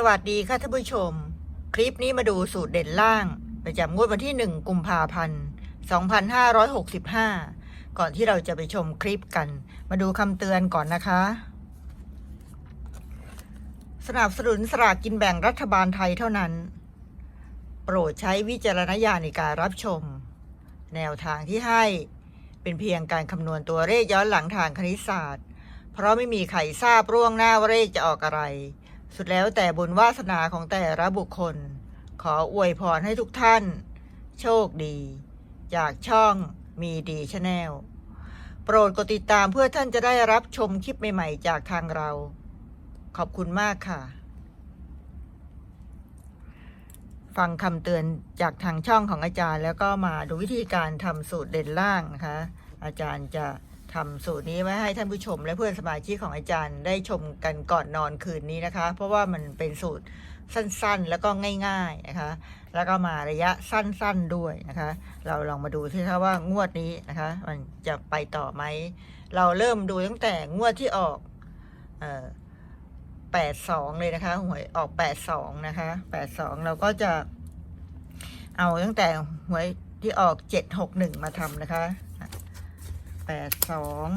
สวัสดีค่ะท่านผู้ชม คลิปนี้มาดูสูตรเด่นล่าง ประจำงวดวันที่ 1 กุมภาพันธ์ 2565 ก่อนที่เราจะไปชมคลิปกัน มาดูคำเตือนก่อนนะคะ สนับสนุนสลากกินแบ่งรัฐบาลไทยเท่านั้น โปรดใช้วิจารณญาณในการรับชม แนวทางที่ให้เป็นเพียงการคำนวณตัวเลขย้อนหลังทางคณิตศาสตร์ เพราะไม่มีใครทราบร่วงหน้าว่าเลขจะออกอะไร สุดแล้วแต่บุญวาสนาของแต่ละบุคคล ขออวยพรให้ทุกท่าน โชคดี จากช่องมีดีชาแนลโปรดกดติดตามเพื่อท่านจะได้รับชมคลิปใหม่ๆ จากทางเรา ขอบคุณมากค่ะ ฟังคำเตือนจากทางช่องของอาจารย์ แล้วก็มาดูวิธีการทำสูตรเด่นล่างนะคะ อาจารย์จะ ทำสูตรนี้ไว้ให้ท่านผู้ชม และเพื่อนสมาชิกของอาจารย์ได้ชมกันก่อนนอนคืนนี้นะคะ เพราะว่ามันเป็นสูตรสั้นๆ แล้วก็ง่ายๆนะคะ แล้วก็มาระยะสั้นๆด้วยนะคะ เราลองมาดูสิคะว่างวดนี้นะคะ มันจะไปต่อไหม เราเริ่มดูตั้งแต่งวดที่ออกเอ่อแปดสองเลยนะคะหวยออกแปดสองนะคะแปดสองเราก็จะเอาตั้งแต่หวยที่ออกเจ็ดหกหนึ่งมาทำนะคะ แปดสอง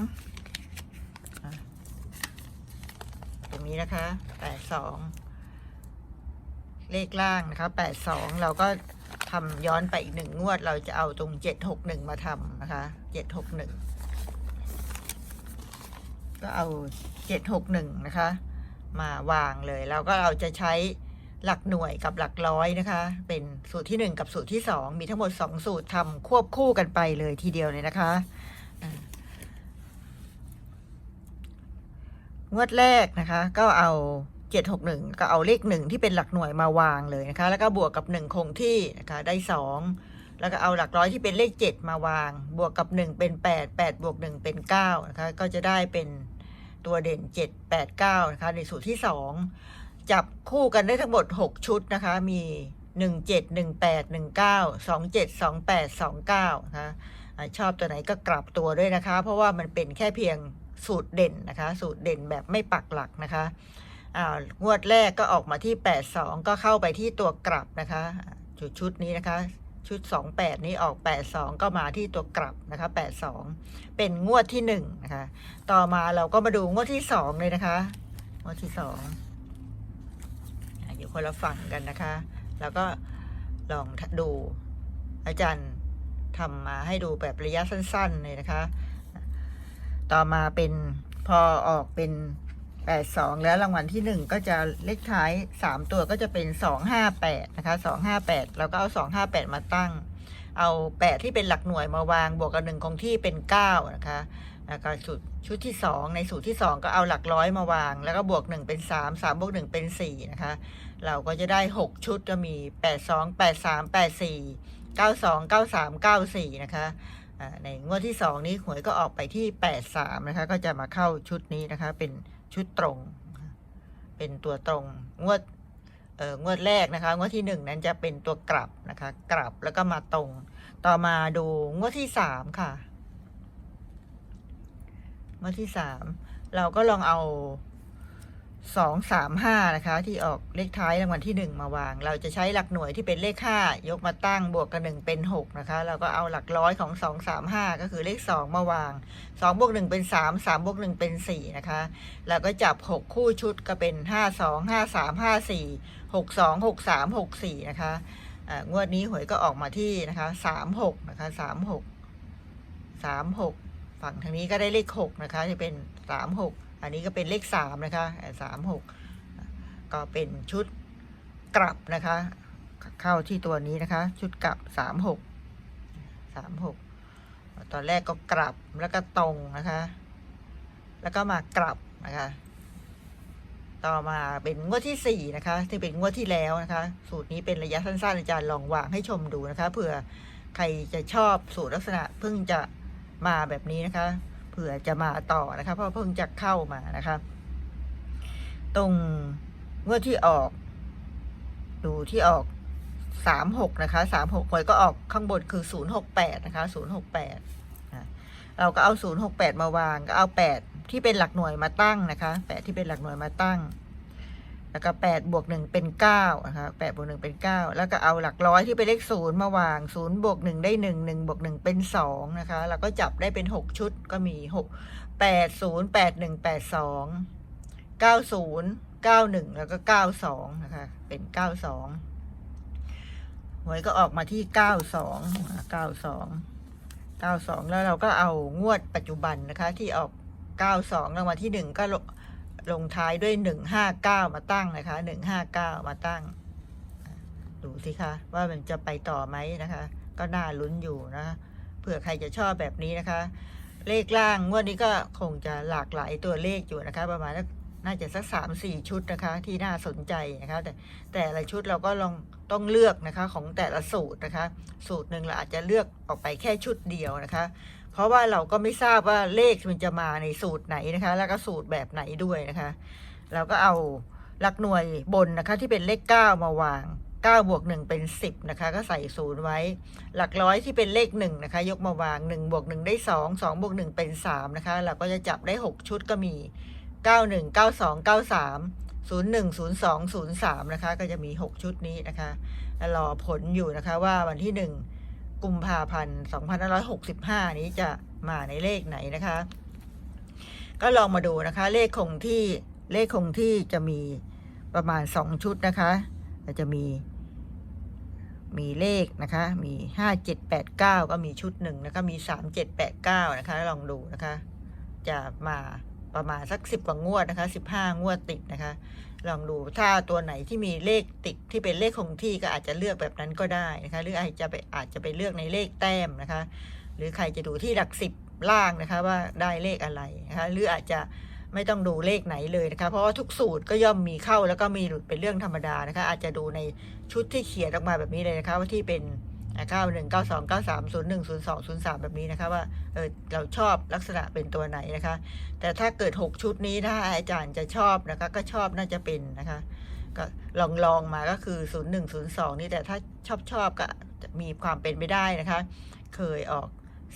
ตรงนี้นะคะแปดสองเลขล่างนะคะแปดสองเราก็ทำย้อนไปอีกหนึ่งงวด เราจะเอาตรงเจ็ดหกหนึ่งมาทำนะคะเจ็ดหกหนึ่งก็เอาเจ็ดหกหนึ่งนะคะ มาวางเลยแล้วก็เราจะใช้หลักหน่วยกับหลักร้อยนะคะ เป็นสูตรที่หนึ่งกับสูตรที่สองมีทั้งหมดสองสูตรทำควบคู่กันไปเลยทีเดียวเลยนะคะอ่า งวดแรกนะคะ ก็เอาเจ็ดหกหนึ่งก็เอาเลขหนึ่งที่เป็นหลักหน่วยมาวางเลยนะคะ แล้วก็บวกกับหนึ่งคงที่นะคะได้สองแล้วก็เอาหลักร้อยที่เป็นเลขเจ็ดมาวาง บวกกับหนึ่งเป็นแปดแปดบวกหนึ่งเป็นเก้านะคะก็จะได้เป็นตัวเด่น 7 8 9นะคะในสูตรที่ 2 จับคู่กันได้ทั้งหมด 6 ชุดนะคะ มี 1 7 1 8 1 9 2 7 2 8 2 9นะคะอ่าชอบตัวไหนก็กลับตัวด้วยนะคะ เพราะว่ามันเป็นแค่เพียง สูตรเด่นนะคะ สูตรเด่นแบบไม่ปักหลักนะคะอ่างวดแรกก็ออกมาที่ 82 ก็เข้าไปที่ตัวกลับนะคะชุดชุดนี้นะคะ ชุด 28 นี้ออก 82 ก็มาที่ตัวกลับนะคะ 82 เป็นงวดที่1นะคะ ต่อมาเราก็มาดูงวดที่ 2 เลยนะคะงวดที่2อะอยู่คนละฝั่งกันนะคะ แล้วก็ลองดูอาจารย์ทำมาให้ดูแบบระยะสั้นๆเลยนะคะ ต่อมาเป็นพอออกเป็น82แล้วรางวัลที่1ก็จะเลขท้าย3ตัวก็จะเป็น258นะคะ258แล้วก็เอา258มาตั้ง เอา8ที่เป็นหลักหน่วยมาวางบวกกับ1คงที่เป็น9นะคะแล้วก็ชุดชุดที่2ในสูตรที่2ก็เอาหลักร้อยมาวาง แล้วก็บวก1เป็น3 3บวก1เป็น4นะคะเราก็จะได้6ชุดก็มี82 83 84 92 93 94นะคะอ่า ในงวดที่สองนี้หวยก็ออกไปที่แปดสามนะคะ ก็จะมาเข้าชุดนี้นะคะ เป็นชุดตรง เป็นตัวตรง งวดเอ่องวดแรกนะคะ งวดที่หนึ่งนั้นจะเป็นตัวกลับนะคะ กลับแล้วก็มาตรง ต่อมาดูงวดที่สามค่ะ งวดที่สามเราก็ลองเอา สองสามห้านะคะ ที่ออกเลขท้ายรางวัลที่หนึ่งมาวาง เราจะใช้หลักหน่วยที่เป็นเลขห้ายกมาตั้งบวกกับหนึ่งเป็นหกนะคะ เราก็เอาหลักร้อยของสองสามห้าก็คือเลขสองมาวางสองบวกหนึ่งเป็นสามสามบวกหนึ่งเป็นสี่นะคะแล้วก็จับหกคู่ชุดก็เป็นห้าสองห้าสามห้าสี่หกสองหกสามหกสี่นะคะอ่างวดนี้หวยก็ออกมาที่นะคะสามหกนะคะสามหกสามหกฝั่งทางนี้ก็ได้เลขหกนะคะที่เป็นสามหก อันนี้ก็เป็นเลขสามนะคะสามหกก็เป็นชุดกลับนะคะ เข้าที่ตัวนี้นะคะ ชุดกลับสามหกสามหกตอนแรกก็กลับแล้วก็ตรงนะคะ แล้วก็มากลับนะคะ ต่อมาเป็นงวดที่สี่นะคะ ที่เป็นงวดที่แล้วนะคะ สูตรนี้เป็นระยะสั้นๆอาจารย์ลองวางให้ชมดูนะคะเผื่อใครจะชอบสูตรลักษณะเพิ่งจะมาแบบนี้นะคะ ผื่อจะมาต่อนะคะ เพราะเพิ่งจะเข้ามานะคะ ตรงงวดที่ออก ดูที่ออกสามหกนะคะสามหกหวยก็ออกข้างบนคือศูนย์หกแปดนะคะศูนย์หกแปดเราก็เอาศูนย์หกแปดมาวาง ก็เอาแปดที่เป็นหลักหน่วยมาตั้งนะคะแปดที่เป็นหลักหน่วยมาตั้ง แล้วก็แปดบวกหนึ่งเป็นเก้านะคะแปดบวกหนึ่งเป็นเก้าแล้วก็เอาหลักร้อยที่เป็นเลขศูนย์มาวางศูนย์บวกหนึ่งได้หนึ่งหนึ่งบวกหนึ่งเป็นสองนะคะแล้วก็จับได้เป็นหกชุดก็มีหกแปดศูนย์แปดหนึ่งแปดสองเก้าศูนย์เก้าหนึ่งแล้วก็เก้าสองนะคะเป็นเก้าสองหวยก็ออกมาที่เก้าสองเก้าสองเก้าสองแล้วเราก็เอางวดปัจจุบันนะคะที่ออกเก้าสองรางวัลที่หนึ่งก็ ลงท้ายด้วยหนึ่งห้าเก้ามาตั้งนะคะหนึ่งห้าเก้ามาตั้ง ดูสิคะ ว่ามันจะไปต่อไหมนะคะ ก็น่าลุ้นอยู่นะะเผื่อใครจะชอบแบบนี้นะคะ เลขล่างงวดนี้ก็คงจะหลากหลายตัวเลขอยู่นะคะ ประมาณ น่าจะสักสามสี่ชุดนะคะ ที่น่าสนใจนะคะ แต่แต่ละชุดเราก็ลองต้องเลือกนะคะของแต่ละสูตรนะคะ สูตรหนึ่งเราอาจจะเลือกออกไปแค่ชุดเดียวนะคะ เพราะว่าเราก็ไม่ทราบว่าเลขมันจะมาในสูตรไหนนะคะ แล้วก็สูตรแบบไหนด้วยนะคะ เราก็เอาหลักหน่วยบนนะคะ ที่เป็นเลข 9 มาวาง9บวก1เป็น 10 นะคะ ก็ใส่ศูนย์ไว้ หลักร้อยที่เป็นเลข1นะคะ ยกมาวาง1บวก1ได้ 2 2บวก1เป็น 3 นะคะ เราก็จะจับได้ 6 ชุดก็มี 91 92 93 01 02 03 นะคะ ก็จะมี 6 ชุดนี้นะคะรอผลอยู่นะคะว่าวันที่ 1 กุมภาพันธ์2565 นี้จะมาในเลขไหนนะคะ ก็ลองมาดูนะคะ เลขคงที่เลขคงที่จะมีประมาณ 2 ชุดนะคะจะมีมีเลขนะคะ มี5 7 8 9ก็มีชุดหนึ่งนะคะ มี3 7 8 9นะคะ ลองดูนะคะ จะมา ประมาณสัก10กว่างวดนะคะ15งวดติดนะคะ ลองดูถ้าตัวไหนที่มีเลขติดที่เป็นเลขคงที่ก็อาจจะเลือกแบบนั้นก็ได้นะคะหรืออาจจะไปอาจจะไปเลือกในเลขแต้มนะคะ หรือใครจะดูที่หลักสิบล่างนะคะว่าได้เลขอะไรนะคะหรืออาจจะไม่ต้องดูเลขไหนเลยนะคะ เพราะว่าทุกสูตรก็ย่อมมีเข้าแล้วก็มีหลุดเป็นเรื่องธรรมดานะคะ อาจจะดูในชุดที่เขียนออกมาแบบนี้เลยนะคะว่าที่เป็น เก้าหนึ่งเก้าสองเก้าสามศูนย์หนึ่งศูนย์สองศูนย์สามแบบนี้นะคะว่าเออเราชอบลักษณะเป็นตัวไหนนะคะ แต่ถ้าเกิดหกชุดนี้ถ้าอาจารย์จะชอบนะคะ ก็ชอบน่าจะเป็นนะคะ ก็ลองลองมาก็คือศูนย์หนึ่งศูนย์สองนี่แต่ถ้าชอบชอบก็มีความเป็นไปได้นะคะ เคยออก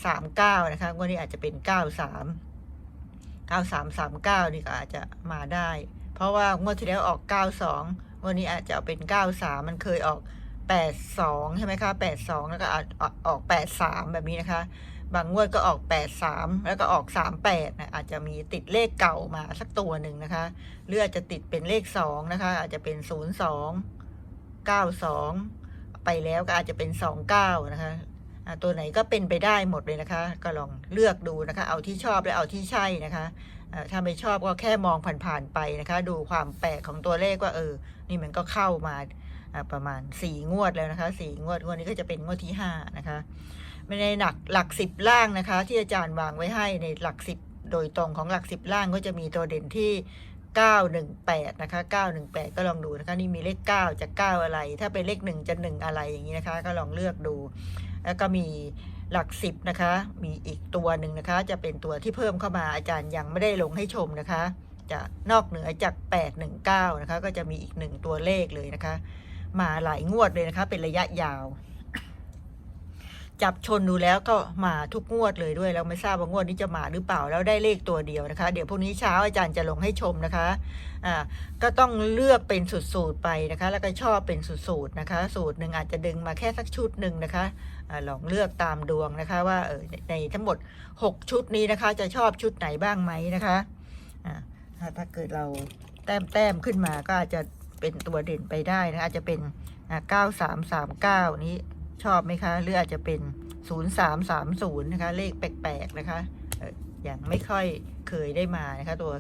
สามเก้านะคะวันนี้อาจจะเป็นเก้าสามเก้าสามสามเก้านี่ก็อาจจะมาได้ เพราะว่างวดที่แล้วออกเก้าสองวันนี้อาจจะเอาเป็นเก้าสามมันเคยออก แปดสองใช่ไหมคะแปดสองแล้วก็อออกแปดสามแบบนี้นะคะ บางงวดก็ออกแปดสามแล้วก็ออกสามแปดนะอาจจะมีติดเลขเก่ามาสักตัวหนึ่งนะคะหรืออาจจะติดเป็นเลขสองนะคะ อาจจะเป็นศูนย์สองเก้าสองไปแล้วก็อาจจะเป็นสองเก้านะคะตัวไหนก็เป็นไปได้หมดเลยนะคะ ก็ลองเลือกดูนะคะ เอาที่ชอบและเอาที่ใช่นะคะถ้าไม่ชอบก็แค่มองผ่านๆไปนะคะ ดูความแปลกของตัวเลขว่าเออ นี่มันก็เข้ามา ประมาณสี่งวดแล้วนะคะสี่งวดงวดนี้ก็จะเป็นงวดที่ห้านะคะไม่ในหลักหลักสิบล่างนะคะ ที่อาจารย์วางไว้ให้ในหลักสิบโดยตรงของหลักสิบล่างก็จะมีตัวเด่นที่ 918 นะคะ 918 ก็ลองดูนะคะ นี่มีเลข 9 จะ 9 อะไร ถ้าเป็นเลข 1 จะ 1 อะไรอย่างนี้นะคะ ก็ลองเลือกดู แล้วก็มีหลัก10นะคะ มีอีกตัวหนึ่งนะคะ จะเป็นตัวที่เพิ่มเข้ามาอาจารย์ยังไม่ได้ลงให้ชมนะคะ จะนอกเหนือจาก 819 นะคะ ก็จะมีอีกหนึ่งตัวเลขเลยนะคะ มาหลายงวดเลยนะคะ เป็นระยะยาว จับชนดูแล้วก็มาทุกงวดเลยด้วยแล้วไม่ทราบว่างวดนี้จะมาหรือเปล่าแล้วได้เลขตัวเดียวนะคะ เดี๋ยวพรุ่งนี้เช้าอาจารย์จะลงให้ชมนะคะอ่าก็ต้องเลือกเป็นสูตรๆไปนะคะ แล้วก็ชอบเป็นสูตรๆนะคะ สูตรหนึ่งอาจจะดึงมาแค่สักชุดหนึ่งนะคะอาลองเลือกตามดวงนะคะ ว่าเออในทั้งหมด 6 ชุดนี้นะคะ จะชอบชุดไหนบ้างไหมนะคะอ่าถ้าเกิดเราแต้มแต้มขึ้นมาก็อาจจะ เป็นตัวเด่นไปได้นะอาจจะเป็นเก้าสามสามเก้านี้ชอบไหมคะ หรืออาจจะเป็น0330นะคะ เลขแปลกๆนะคะอย่างไม่ค่อยเคยได้มานะคะ ตัว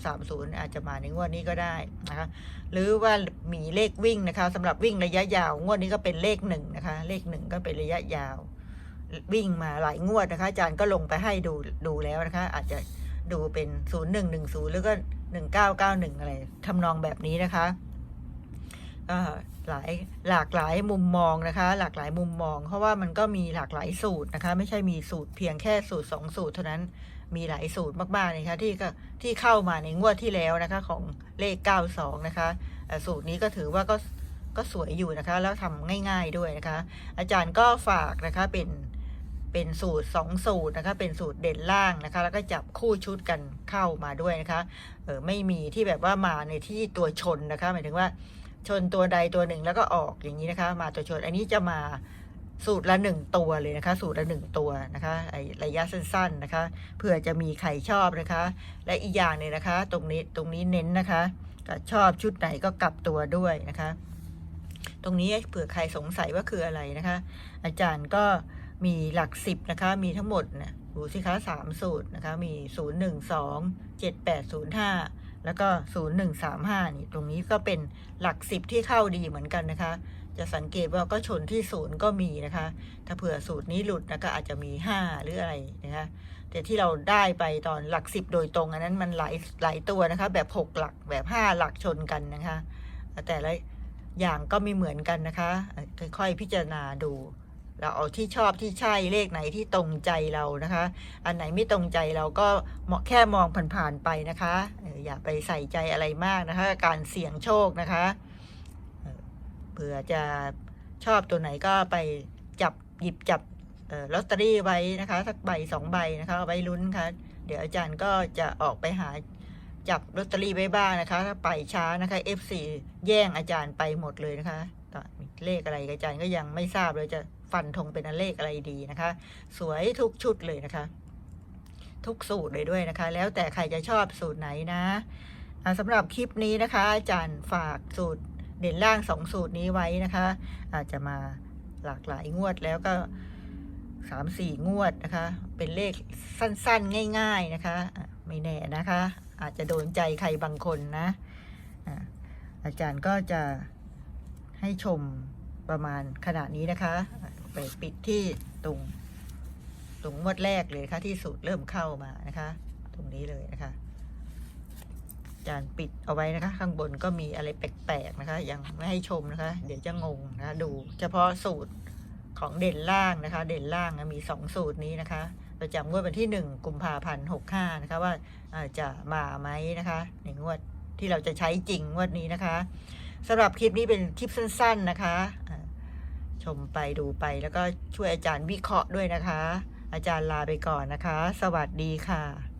0330 อาจจะมาในงวดนี้ก็ได้นะคะ หรือว่ามีเลขวิ่งนะคะสำหรับวิ่งระยะยาว งวดนี้ก็เป็นเลขหนึ่งนะคะ เลขหนึ่งก็เป็นระยะยาว วิ่งมาหลายงวดนะคะ อาจารย์ก็ลงไปให้ดูดูแล้วนะคะ อาจจะดูเป็น 0110 หรือก็ 1991 อะไรทำนองแบบนี้นะคะ หลายหลากหลายมุมมองนะคะ หลากหลายมุมมอง เพราะว่ามันก็มีหลากหลายสูตรนะคะ ไม่ใช่มีสูตรเพียงแค่สูตรสองสูตรเท่านั้นมีหลายสูตรมากๆเลยค่ะที่ก็ที่เข้ามาในงวดที่แล้วนะคะของเลข 92 นะคะสูตรนี้ก็ถือว่าก็ก็สวยอยู่นะคะ แล้วทำง่ายๆด้วยนะคะ อาจารย์ก็ฝากนะคะเป็นเป็นสูตรสองสูตรนะคะ เป็นสูตรเด่นล่างนะคะ แล้วก็จับคู่ชุดกันเข้ามาด้วยนะคะเออไม่มีที่แบบว่ามาในที่ตัวชนนะคะ หมายถึงว่า ชนตัวใดตัวหนึ่งแล้วก็ออกอย่างนี้นะคะ มาตัวชน อันนี้จะมาสูตรละหนึ่งตัวเลยนะคะ สูตรละหนึ่งตัวนะคะระยะสั้นๆนะคะเผื่อจะมีใครชอบนะคะ และอีกอย่างหนึงนะคะ ตรงนี้ตรงนี้เน้นนะคะก็ชอบชุดไหนก็กลับตัวด้วยนะคะ ตรงนี้เผื่อใครสงสัยว่าคืออะไรนะคะ อาจารย์ก็มีหลักสิบนะคะ มีทั้งหมดนะดูสิคะสามสูตรนะคะ มีศูนย์หนึ่งสองเจ็ดแปดศูนย์ห้า แล้วก็ศูนย์หนึ่งสามห้านี่ตรงนี้ก็เป็นหลักสิบที่เข้าดีเหมือนกันนะคะ จะสังเกตว่าก็ชนที่ศูนย์ก็มีนะคะ ถ้าเผื่อสูตรนี้หลุดนะก็อาจจะมีห้าหรืออะไรนะคะ แต่ที่เราได้ไปตอนหลักสิบโดยตรง อันนั้นมันหลายหลายตัวนะคะ แบบหกหลักแบบห้าหลักชนกันนะคะ แต่ละอย่างก็ไม่เหมือนกันนะคะ ค่อยๆพิจารณาดู เราเอาที่ชอบที่ใช่เลขไหนที่ตรงใจเรานะคะ อันไหนไม่ตรงใจเราก็เหมาะแค่มองผ่านๆไปนะคะอย่าไปใส่ใจอะไรมากนะคะ การเสี่ยงโชคนะคะเผื่อจะชอบตัวไหนก็ไปจับหยิบจับออลอตเตอรี่ไว้นะคะสักใบสองใบนะคะไว้ลุ้นค่ะเดี๋ยวอาจารย์ก็จะออกไปหาจับลอตเตอรี่ไว้บ้างนะคะ ถ้าไปช้านะคะ F4 แย่งอาจารย์ไปหมดเลยนะคะ ตอนเลขอะไรอาจารย์ก็ยังไม่ทราบเลยจะฟันธงเป็นอันเลขอะไรดีนะคะ สวยทุกชุดเลยนะคะ ทุกสูตรเลยด้วยนะคะ แล้วแต่ใครจะชอบสูตรไหนนะสำหรับคลิปนี้นะคะ อาจารย์ฝากสูตรเด่นล่างสองสูตรนี้ไว้นะคะ อาจจะมาหลากหลายงวดแล้วก็สามสี่งวดนะคะ เป็นเลขสั้นๆ ง่าย ๆนะคะ ไม่แน่นะคะ อาจจะโดนใจใครบางคนนะอาจารย์ก็จะ ให้ชมประมาณขนาดนี้นะคะ ไปปิดที่ตรงตรงงวดแรกเลยะคะที่สูตรเริ่มเข้ามานะคะ ตรงนี้เลยนะคะจารย์ปิดเอาไว้นะคะ ข้างบนก็มีอะไรแปลกๆนะคะ ยังไม่ให้ชมนะคะ เดี๋ยวจะงงนะคะดู เฉพาะสูตรของเด่นล่างนะคะ เด่นล่างมีสองสูตรนี้นะคะประจำงวดวันที่หนึ่งกุมภาพันธ์หกห้านะคะว่าจะมาไหมนะคะ ในงวดที่เราจะใช้จริงงวดนี้นะคะ สำหรับคลิปนี้เป็นคลิปสั้น ๆนะคะ ชมไปดูไปแล้วก็ช่วยอาจารย์วิเคราะห์ด้วยนะคะ อาจารย์ลาไปก่อนนะคะ สวัสดีค่ะ